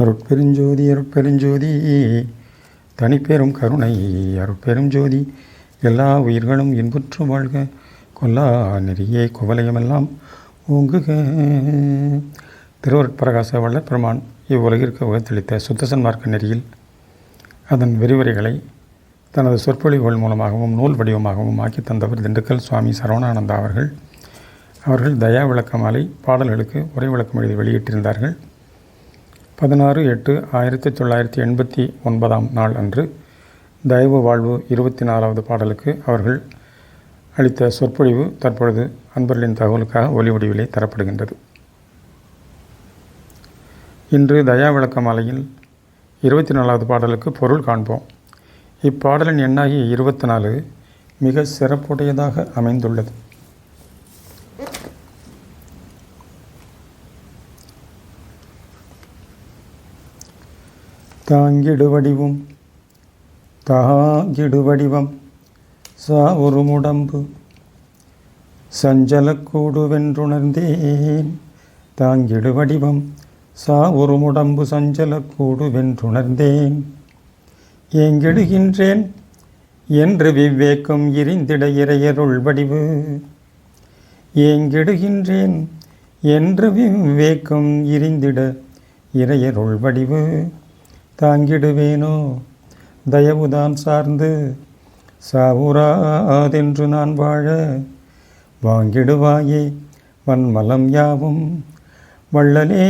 அருட்பெருஞ்சோதி அருட்பெருஞ்சோதி தனிப்பெரும் கருணை அருட்பெரும் ஜோதி எல்லா உயிர்களும் இன்புற்று வாழ்க கொல்லா நெறியே குவலயமெல்லாம் ஓங்குக. திருவருட்பிரகாச வல்லப்பெருமான் இவ்வுலகிற்கு உகத்தளித்த சுத்தசன் மார்க்க நெறியில் அதன் விரிவுரைகளை தனது சொற்பொழிவுகள் மூலமாகவும் நூல் வடிவமாகவும் ஆக்கி தந்தவர் திண்டுக்கல் சுவாமி சரவணானந்தா அவர்கள். அவர்கள் தயா விளக்க மாலை பாடல்களுக்கு உரை விளக்கம் எழுதி வெளியிட்டிருந்தார்கள். பதினாறு எட்டு ஆயிரத்தி தொள்ளாயிரத்தி எண்பத்தி ஒன்பதாம் நாள் அன்று தயவு வாழ்வு இருபத்தி நாலாவது பாடலுக்கு அவர்கள் அளித்த சொற்பொழிவு தற்பொழுது அன்பர்களின் தகவலுக்காக ஒலி வடிவிலே தரப்படுகின்றது. இன்று தயா விளக்க மாலையில் இருபத்தி நாலாவது பாடலுக்கு பொருள் காண்போம். இப்பாடலின் எண்ணாகி இருபத்தி நாலு மிக சிறப்புடையதாக அமைந்துள்ளது. தாங்கிடு வடிவும் தாங்கிடு வடிவம் சா ஒரு முடம்பு சஞ்சலக்கூடுவென்றுணர்ந்தேன். தாங்கிடு வடிவம் சா ஒரு முடம்பு சஞ்சலக்கூடுவென்றுணர்ந்தேன். ஏங்கிடுகின்றேன். என்று விவேக்கம் எரிந்திட இறையருள் வடிவு. ஏங்கிடுகின்றேன். என்று விவேக்கம் எரிந்திட இறையருள் வடிவு. தாங்கிடுவேனோ? தயவுதான் சார்ந்து சாவுராதென்று நான் வாழ வாங்கிடுவாயே வன்மலம் யாவும் வள்ளலே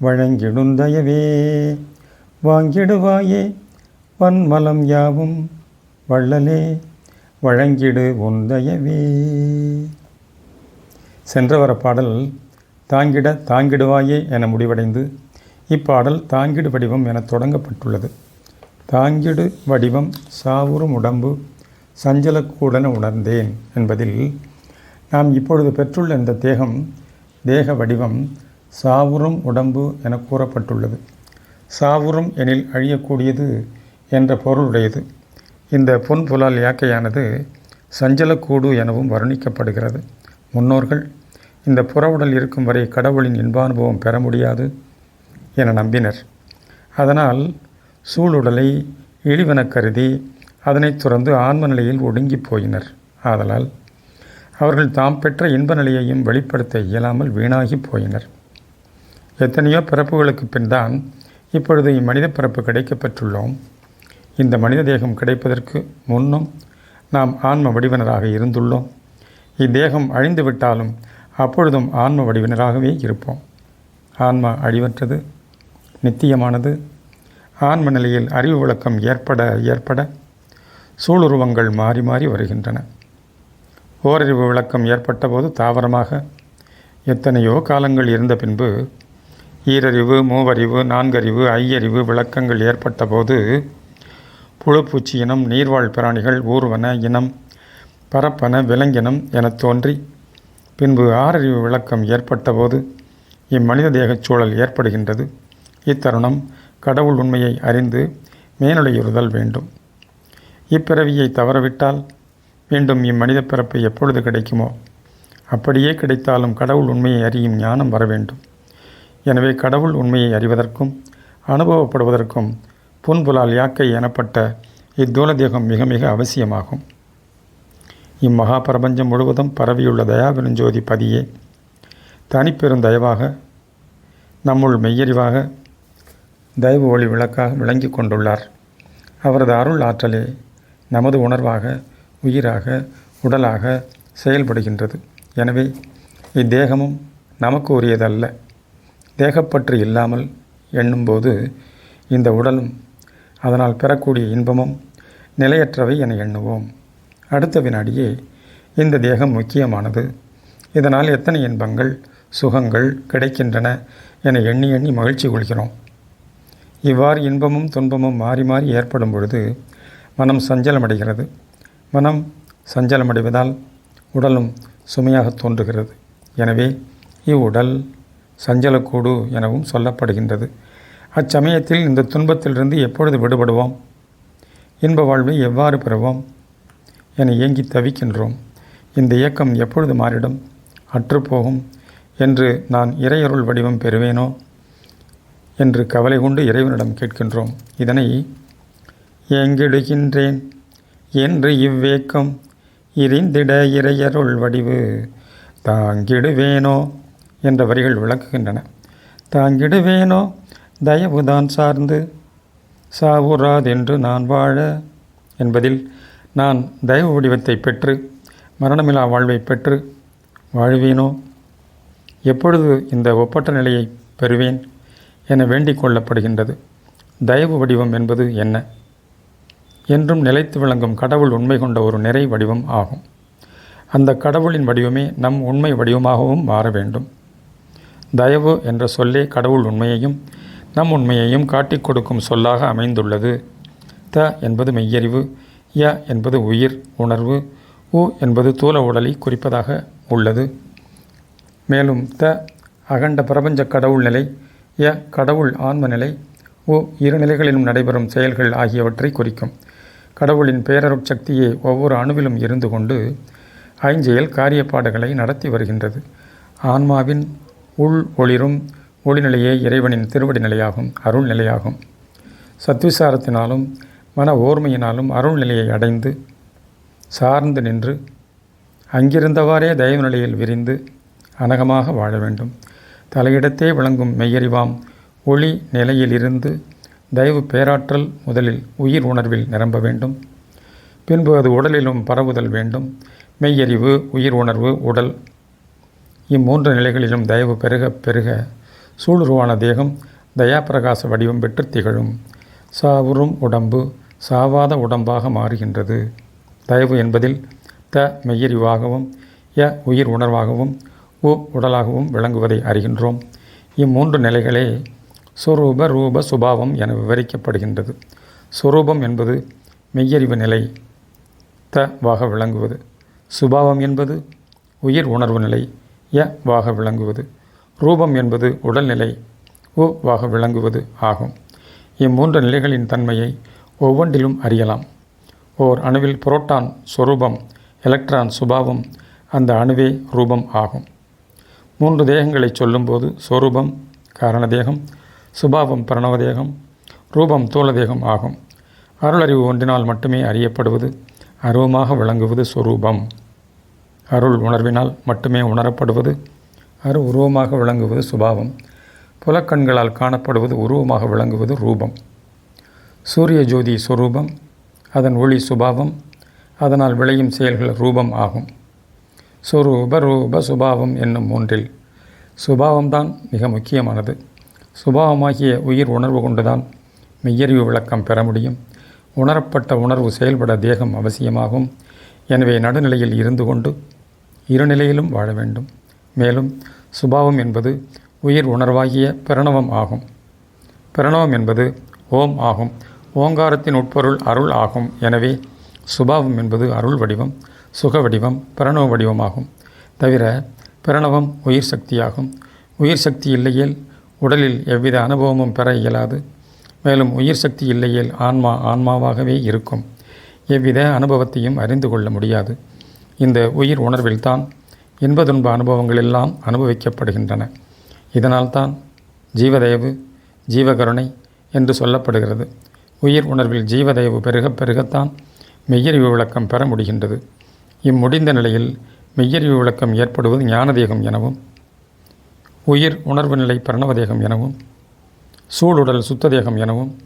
வழங்கிடுந்தயவே வாங்கிடுவாயே வன்மலம் யாவும் வள்ளலே வழங்கிடு உந்தயவே சென்ற வர பாடல் தாங்கிட தாங்கிடுவாயே என முடிவடைந்து இப்பாடல் தாங்கிடு வடிவம் என தொடங்கப்பட்டுள்ளது. தாங்கிடு வடிவம் சாவுறும் உடம்பு சஞ்சலக்கூடன உணர்ந்தேன் என்பதில் நாம் இப்பொழுது பெற்றுள்ள இந்த தேகம் தேக வடிவம் சாவுறும் உடம்பு என கூறப்பட்டுள்ளது. சாவுறும் எனில் அழியக்கூடியது என்ற பொருளுடையது. இந்த பொன் புலால் யாக்கையானது சஞ்சலக்கூடு எனவும் வர்ணிக்கப்படுகிறது. முன்னோர்கள் இந்த புறவுடல் இருக்கும் வரை கடவுளின் இன்பானுபவம் பெற முடியாது. என நம்பினர். அதனால் சூழுடலை இழிவெனக் கருதி அதனைத் துறந்து ஆன்ம நிலையில் ஒடுங்கி போயினர். ஆதலால் அவர்கள் தாம் பெற்ற இன்ப நிலையையும் வெளிப்படுத்த இயலாமல் வீணாகி போயினர். எத்தனையோ பிறப்புகளுக்கு பின்தான் இப்பொழுது இம்மனித பிறப்பு கிடைக்கப்பெற்றுள்ளோம் இந்த மனித தேகம் கிடைப்பதற்கு முன்னும் நாம் ஆன்ம வடிவினராக இருந்துள்ளோம். இத்தேகம் அழிந்துவிட்டாலும் அப்பொழுதும் ஆன்ம வடிவினராகவே இருப்போம். ஆன்மா அழிவற்றது நித்தியமானது. ஆன்ம நிலையில் அறிவு விளக்கம் ஏற்பட ஏற்பட சூளுருவங்கள் மாறி மாறி வருகின்றன. ஓரறிவு விளக்கம் ஏற்பட்டபோது தாவரமாக எத்தனையோ காலங்கள் இருந்த பின்பு ஈரறிவு மூவறிவு நான்கறிவு ஐயறிவு விளக்கங்கள் ஏற்பட்டபோது புழுப்பூச்சி இனம் நீர்வாழ் பிராணிகள் ஊர்வன இனம் பரப்பன விலங்கினம் எனத் தோன்றி பின்பு ஆறறிவு விளக்கம் ஏற்பட்டபோது இம்மனித தேகச் சூழல் ஏற்படுகின்றது. இத்தருணம் கடவுள் உண்மையை அறிந்து மேலுடையுறுதல் வேண்டும். இப்பிறவியை தவறவிட்டால் மீண்டும் இம்மனித பிறப்பு எப்பொழுது கிடைக்குமோ அப்படியே கிடைத்தாலும் கடவுள் உண்மையை அறியும் ஞானம் வர வேண்டும். எனவே கடவுள் உண்மையை அறிவதற்கும் அனுபவப்படுவதற்கும் புன்புலால் யாக்கை எனப்பட்ட இத்தூலதேகம் மிக மிக அவசியமாகும். இம்மகா பிரபஞ்சம் முழுவதும் பரவியுள்ள தயாபெருஞ்சோதி பதியே தனிப்பெருந்தயவாக நம்முள் மெய்யறிவாக தெய்வ ஒளி விளக்காக விளங்கி கொண்டுள்ளார். அவரது அருள் ஆற்றலே நமது உணர்வாக உயிராக உடலாக செயல்படுகின்றது. எனவே இத்தேகமும் நமக்கு உரியதல்ல. தேகப்பற்று இல்லாமல் எண்ணும்போது இந்த உடலும் அதனால் பெறக்கூடிய இன்பமும் நிலையற்றவை என எண்ணுவோம். அடுத்த வினாடியே இந்த தேகம் முக்கியமானது. இதனால் எத்தனை இன்பங்கள் சுகங்கள் கிடைக்கின்றன என எண்ணி எண்ணி மகிழ்ச்சி கொள்கிறோம். இவ்வாறு இன்பமும் துன்பமும் மாறி மாறி ஏற்படும் பொழுது மனம் சஞ்சலமடைகிறது. மனம் சஞ்சலமடைவதால் உடலும் சுமையாக தோன்றுகிறது. எனவே இவ்வுடல் சஞ்சலக்கூடு எனவும் சொல்லப்படுகின்றது. அச்சமயத்தில் இந்த துன்பத்திலிருந்து எப்பொழுது விடுபடுவோம்? இன்ப வாழ்வை எவ்வாறு பெறுவோம்? என ஏங்கி தவிக்கின்றோம். இந்த இயக்கம் எப்பொழுது மாறிடும்? அற்றுப்போகும் என்று நான் இறையருள் வடிவம் பெறுவேனோ? என்று கவலை கொண்டு இறைவனிடம் கேட்கின்றோம். இதனை ஏங்கிடுகின்றேன்? என்று இவ்வேக்கம் இரிந்திட இறையருள் வடிவு தாங்கிடுவேனோ? என்ற வரிகள் விளக்குகின்றன. தாங்கிடுவேனோ? தயவுதான் சார்ந்து சாவுறாதென்று நான் வாழ? என்பதில் நான் தயவு வடிவத்தை பெற்று மரணமில்லா வாழ்வை பெற்று வாழ்வேனோ? எப்பொழுது இந்த ஒப்பற்ற நிலையை பெறுவேன்? என வேண்டிக் கொள்ளப்படுகின்றது. தயவு வடிவம் என்பது என்ன? என்றும் நிலைத்து விளங்கும் கடவுள் உண்மை கொண்ட ஒரு நிறை வடிவம் ஆகும். அந்த கடவுளின் வடிவமே நம் உண்மை வடிவமாகவும் மாற வேண்டும். தயவு என்ற சொல்லே கடவுள் உண்மையையும் நம் உண்மையையும் காட்டிக் கொடுக்கும் சொல்லாக அமைந்துள்ளது. த என்பது மெய்யறிவு ய என்பது உயிர் உணர்வு உ என்பது தூல உடலை குறிப்பதாக உள்ளது. மேலும் த அகண்ட பிரபஞ்ச கடவுள் நிலை ய கடவுள் ஆன்ம நிலை ஓ இரு நிலைகளிலும் நடைபெறும் செயல்கள் ஆகியவற்றை குறிக்கும். கடவுளின் பேரருட்சக்தியே ஒவ்வொரு அணுவிலும் இருந்து கொண்டு ஐஞ்செயல் காரியப்பாடுகளை நடத்தி வருகின்றது. ஆன்மாவின் உள் ஒளிரும் ஒளிநிலையே இறைவனின் திருவடி நிலையாகும் அருள் நிலையாகும். சத்விசாரத்தினாலும் மன ஓர்மையினாலும் அருள் நிலையை அடைந்து சார்ந்து நின்று அங்கிருந்தவாறே தெய்வ நிலையில் விரிந்து அனகமாக வாழ வேண்டும். தலையிடத்தே விளங்கும் மெய்யறிவாம். ஒளி நிலையிலிருந்து தயவு பேராற்றல் முதலில் உயிர் உணர்வில் நிரம்ப வேண்டும். பின்பு அது உடலிலும் பரவுதல் வேண்டும். மெய்யறிவு உயிர் உணர்வு உடல் இம்மூன்று நிலைகளிலும் தயவு பெருக பெருக சூளுருவான தேகம் தயாபிரகாச வடிவம் பெற்று திகழும். சாவுறும் உடம்பு சாவாத உடம்பாக மாறுகின்றது. தயவு என்பதில் த மெய்யறிவாகவும் ய உயிர் உணர்வாகவும் உ உடலாகவும் விளங்குவதை அறிகின்றோம். இம்மூன்று நிலைகளே சுரூப ரூப சுபாவம் என விவரிக்கப்படுகின்றது. சுரூபம் என்பது மெய்யறிவு நிலை த வாக விளங்குவது. சுபாவம் என்பது உயிர் உணர்வு நிலை ய வாக விளங்குவது. ரூபம் என்பது உடல்நிலை உ வாக விளங்குவது ஆகும். இம்மூன்று நிலைகளின் தன்மையை ஒவ்வொன்றிலும் அறியலாம். ஓர் அணுவில் புரோட்டான் சொரூபம் எலக்ட்ரான் சுபாவம் அந்த அணுவே ரூபம் ஆகும். மூன்று தேகங்களை சொல்லும்போது சொரூபம் காரண தேகம் சுபாவம் பிரணவ தேகம் ரூபம் தூள தேகம் ஆகும். அருளறிவு ஒன்றினால் மட்டுமே அறியப்படுவது அருவமாக விளங்குவது சொரூபம். அருள் உணர்வினால் மட்டுமே உணரப்படுவது அரு உருவமாக விளங்குவது சுபாவம். புலக்கண்களால் காணப்படுவது உருவமாக விளங்குவது ரூபம். சூரிய ஜோதி சுரூபம் அதன் ஒளி சுபாவம் அதனால் விளையும் செயல்கள் ரூபம் ஆகும். சுரூப ரூப சுபாவம் என்னும் மூன்றில். சுபாவம்தான் மிக முக்கியமானது. சுபாவமாகிய உயிர் உணர்வு கொண்டுதான் மெய்யறிவு விளக்கம் பெற முடியும். உணரப்பட்ட உணர்வு செயல்பட தேகம் அவசியமாகும். எனவே நடுநிலையில் இருந்து கொண்டு இருநிலையிலும் வாழ வேண்டும். மேலும் சுபாவம் என்பது உயிர் உணர்வாகிய பிரணவம் ஆகும். பிரணவம் என்பது ஓம் ஆகும். ஓங்காரத்தின் உட்பொருள் அருள் ஆகும். எனவே சுபாவம் என்பது அருள் வடிவம். சுக வடிவம் பிரணவ வடிவமாகும் தவிர பிரணவம் உயிர் சக்தியாகும். உயிர் சக்தி இல்லையேல் உடலில் எவ்வித அனுபவமும் பெற இயலாது. மேலும் உயிர் சக்தி இல்லையேல் ஆன்மா ஆன்மாவாகவே இருக்கும். எவ்வித அனுபவத்தையும் அறிந்து கொள்ள முடியாது. இந்த உயிர் உணர்வில்தான் இன்பதுன்ப அனுபவங்கள் எல்லாம் அனுபவிக்கப்படுகின்றன. இதனால்தான் ஜீவதயவு ஜீவகருணை என்று சொல்லப்படுகிறது. உயிர் உணர்வில் ஜீவதயவு பெருக பெருகத்தான் மெய்யறிவு விளக்கம் பெற முடிகின்றது. இம்முடிந்த நிலையில் மெய்யறிவு விளக்கம் ஏற்படுவது ஞானதேகம் எனவும் உயிர் உணர்வு நிலை பிரணவதேகம் எனவும் சூழுடல் சுத்ததேகம் எனவும்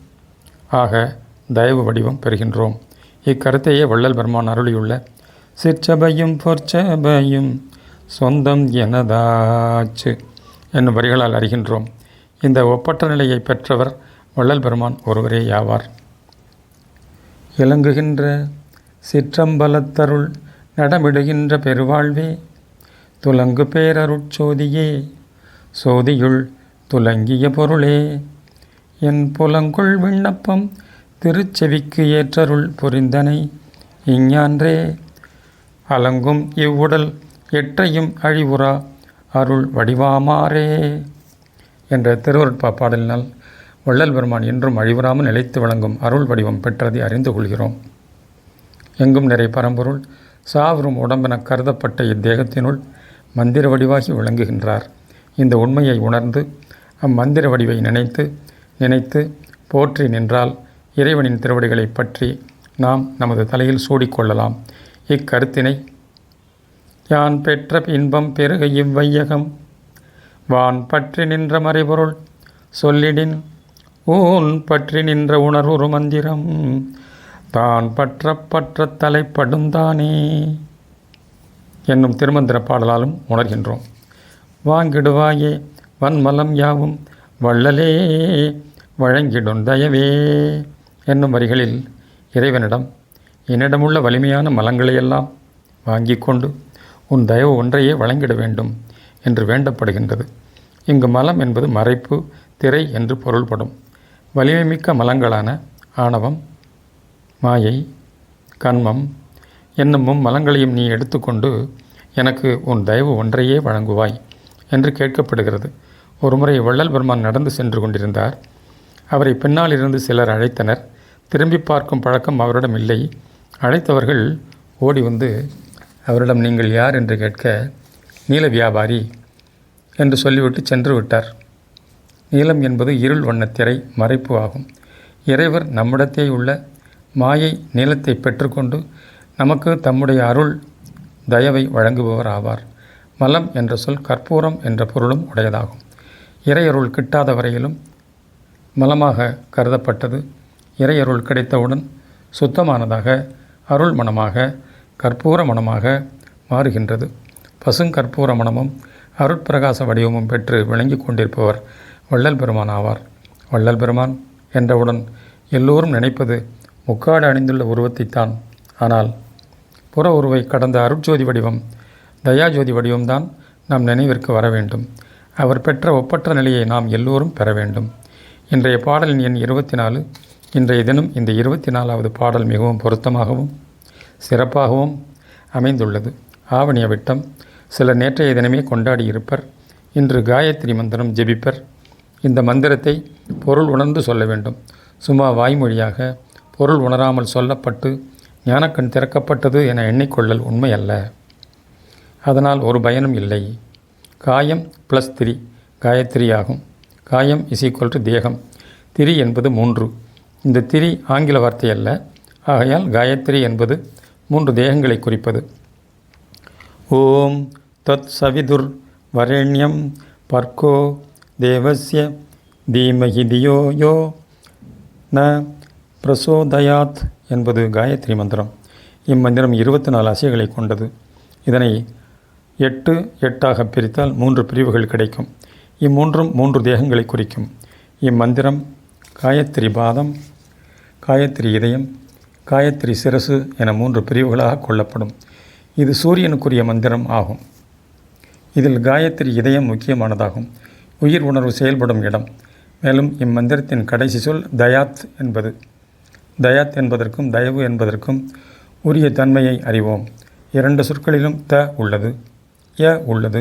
ஆக தயவு வடிவம் பெறுகின்றோம். இக்கருத்தையே வள்ளல் பெருமான் அருளியுள்ள சிற்சபையும் பொற்சபையும் சொந்தம் எனதாச்சு என்னும் வரிகளால் அறிகின்றோம். இந்த ஒப்பற்ற நிலையை பெற்றவர் வள்ளல் பெருமான் ஒருவரே யாவார். இலங்குகின்ற சிற்றம்பலத்தருள் நடமிடுகின்ற பெருவாழ்வே துலங்கு பேரருட்சோதியே சோதியுள் துலங்கிய பொருளே. என் புலங்குள் விண்ணப்பம் திருச்செவிக்கு ஏற்றருள் புரிந்தனை இஞ்ஞான்றே. அலங்கும் இவ்வுடல் எற்றையும் அழிவுறா அருள் வடிவாமாறே. என்ற திருவருட்பா பாடலினால் வள்ளல் பெருமான் என்றும் அழிவுறாமல் நிலைத்து வழங்கும் அருள் வடிவம் பெற்றதை அறிந்து கொள்கிறோம். எங்கும் நிறை பரம்பொருள் சாவரும் உடம்பென கருதப்பட்ட இத்தேகத்தினுள் மந்திர வடிவாகி விளங்குகின்றார். இந்த உண்மையை உணர்ந்து அம்மந்திர வடிவை நினைத்து நினைத்து போற்றி நின்றால் இறைவனின் திருவடிகளை பற்றி நாம் நமது தலையில் சூடிக்கொள்ளலாம். இக்கருத்தினை யான் பெற்ற இன்பம் பெருக இவ்வையகம். வான் பற்றி நின்ற மறைபொருள் சொல்லிடின் ஊன் பற்றி நின்ற உணர்வுறு மந்திரம். தான் பற்ற பற்ற தலைப்படுந்தானே என்னும் திருமந்திர பாடலாலும் உணர்கின்றோம். வாங்கிடுவாயே வன்மலம் யாவும்? வள்ளலே வழங்கிடும் தயவே. என்னும் வரிகளில் இறைவனிடம் என்னிடமுள்ள வலிமையான மலங்களையெல்லாம் வாங்கி கொண்டு உன் தயவு ஒன்றையே வழங்கிட வேண்டும் என்று வேண்டப்படுகின்றது. இங்கு மலம் என்பது மறைப்பு திரை என்று பொருள்படும். வலிமைமிக்க மலங்களான ஆணவம் மாயை கண்மம் என்னும் மலங்களையும் நீ எடுத்துக்கொண்டு எனக்கு உன் தயவு ஒன்றையே வழங்குவாய் என்று கேட்கப்படுகிறது. ஒருமுறை வள்ளல் பெருமான் நடந்து சென்று கொண்டிருந்தார். அவரை பின்னால் இருந்து சிலர் அழைத்தனர். திரும்பி பார்க்கும் பழக்கம் அவரிடம் இல்லை. அழைத்தவர்கள் ஓடி வந்து அவரிடம் நீங்கள் யார் என்று கேட்க நீல வியாபாரி என்று சொல்லிவிட்டு சென்று விட்டார். நீலம் என்பது இருள் வண்ணத்திரை மறைப்பு ஆகும். இறைவர் நம்மிடத்தே உள்ள மாயை நீளத்தை பெற்றுக்கொண்டு நமக்கு தம்முடைய அருள் தயவை வழங்குபவர் ஆவார் மலம் என்ற சொல் கற்பூரம் என்ற பொருளும் உடையதாகும். இறையருள் கிட்டாத வரையிலும் மலமாக கருதப்பட்டது. இறையருள் கிடைத்தவுடன் சுத்தமானதாக அருள் மனமாக கற்பூர மனமாக மாறுகின்றது. பசுங்கற்பூர மனமும் அருட்பிரகாச வடிவமும் பெற்று விளங்கி கொண்டிருப்பவர் வள்ளல் பெருமான் ஆவார் வள்ளல் பெருமான் என்றவுடன் எல்லோரும் நினைப்பது முக்காடு அணிந்துள்ள உருவத்தைத்தான். ஆனால் புற உருவை கடந்த அருட்ஜோதி வடிவம் தயாஜோதி வடிவம்தான் நம் நினைவிற்கு வர வேண்டும். அவர் பெற்ற ஒப்பற்ற நிலையை நாம் எல்லோரும் பெற வேண்டும். இன்றைய பாடலின் எண் இருபத்தி நாலு இன்றைய தினம் இந்த இருபத்தி நாலாவது பாடல் மிகவும் பொருத்தமாகவும் சிறப்பாகவும் அமைந்துள்ளது. ஆவணிய விட்டம் சிலர் நேற்றைய தினமே கொண்டாடி இருப்பர் இன்று காயத்ரி மந்திரம் ஜெபிப்பர். இந்த மந்திரத்தை பொருள் உணர்ந்து சொல்ல வேண்டும். சும்மா வாய்மொழியாக பொருள் உணராமல் சொல்லப்பட்டு ஞானக்கண் திறக்கப்பட்டது என எண்ணிக்கொள்ளல் உண்மையல்ல. அதனால் ஒரு பயனும் இல்லை. காயம் ப்ளஸ் திரி காயத்ரி ஆகும் காயம் இஸ் ஈக்குவல் டு தேகம். திரி என்பது மூன்று. இந்த திரி ஆங்கில வார்த்தை அல்ல ஆகையால் காயத்ரி என்பது மூன்று தேகங்களை குறிப்பது. ஓம் தத் சவிதுர் வரேண்யம் பர்கோ தேவஸ்ய தீமஹி தியோ யோ ந பிரசோதயாத் என்பது காயத்ரி மந்திரம். இம்மந்திரம் இருபத்தி நாலு அசைகளை கொண்டது. இதனை எட்டு எட்டாக பிரித்தால் மூன்று பிரிவுகள் கிடைக்கும். இம்மூன்றும் மூன்று தேகங்களை குறிக்கும். இம்மந்திரம் காயத்ரி பாதம் காயத்ரி இதயம் காயத்ரி சிரசு என மூன்று பிரிவுகளாக கொள்ளப்படும். இது சூரியனுக்குரிய மந்திரம் ஆகும். இதில் காயத்ரி இதயம் முக்கியமானதாகும். உயிர் உணர்வு செயல்படும் இடம். மேலும் இம்மந்திரத்தின் கடைசி சொல் தயாத் என்பது. தயாத் என்பதற்கும் தயவு என்பதற்கும் உரிய தன்மையை அறிவோம். இரண்டு சொற்களிலும் த உள்ளது ய உள்ளது.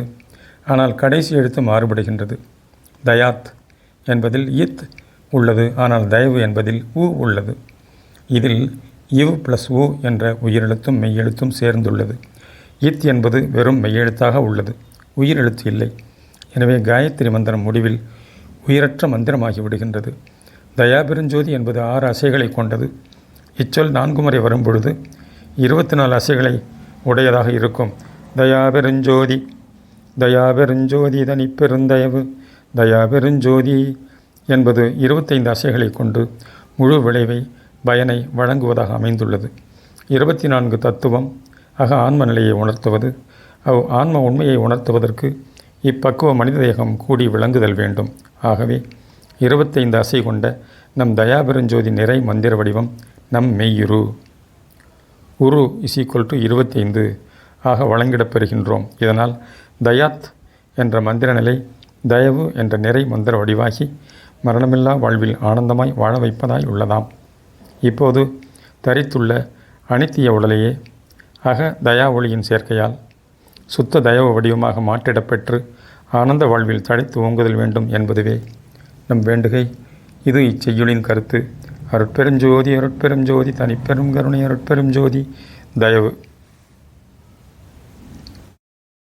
ஆனால் கடைசி எழுத்து மாறுபடுகின்றது. தயாத் என்பதில் இத் உள்ளது ஆனால் தயவு என்பதில் உ உள்ளது. இதில் இவ் ப்ளஸ் உ என்ற உயிரெழுத்தும் மெய்யெழுத்தும் சேர்ந்துள்ளது. இத் என்பது வெறும் மெய்யெழுத்தாக உள்ளது உயிரெழுத்து இல்லை. எனவே காயத்ரி மந்திரம் முடிவில் உயிரற்ற மந்திரமாகிவிடுகின்றது தயாபெருஞ்சோதி என்பது ஆறு அசைகளை கொண்டது. இச்சொல் நான்கு முறை வரும்பொழுது இருபத்தி நாலு அசைகளை உடையதாக இருக்கும். தயாபெருஞ்சோதி தயாபெருஞ்சோதி தனிப்பெருந்தயவு தயாபெருஞ்சோதி என்பது இருபத்தைந்து அசைகளை கொண்டு முழு விளைவை பயனை வழங்குவதாக அமைந்துள்ளது. இருபத்தி நான்கு தத்துவம் அக ஆன்ம நிலையை உணர்த்துவது அவ் ஆன்ம உண்மையை உணர்த்துவதற்கு இப்பக்குவ மனித தேகம் கூடி விளங்குதல் வேண்டும். ஆகவே இருபத்தைந்து அசை கொண்ட நம் தயாபெருஞ்சோதி நிறை மந்திர வடிவம் நம் மெய்யுரு. உரு இஸ் ஈக்குவல் டு இருபத்தைந்து ஆக வழங்கிடப்பெறுகின்றோம் இதனால் தயாத் என்ற மந்திர நிலை தயவு என்ற நிறை மந்திர வடிவாகி மரணமில்லா வாழ்வில் ஆனந்தமாய் வாழ வைப்பதாய் உள்ளதாம். இப்போது தரித்துள்ள அனித்திய உடலையே அக தயா ஒளியின் சேர்க்கையால் சுத்த தயவு வடிவமாக மாற்றிடப்பெற்று ஆனந்த வாழ்வில் தழைத்து ஓங்குதல் வேண்டும் என்பதுவே நம் வேண்டுகை. இது இச்செய்யுளின் கருத்து. அருட்பெரும் ஜோதி அருட்பெரும் ஜோதி தனிப்பெரும் கருணை அருட்பெரும் ஜோதி தயவு.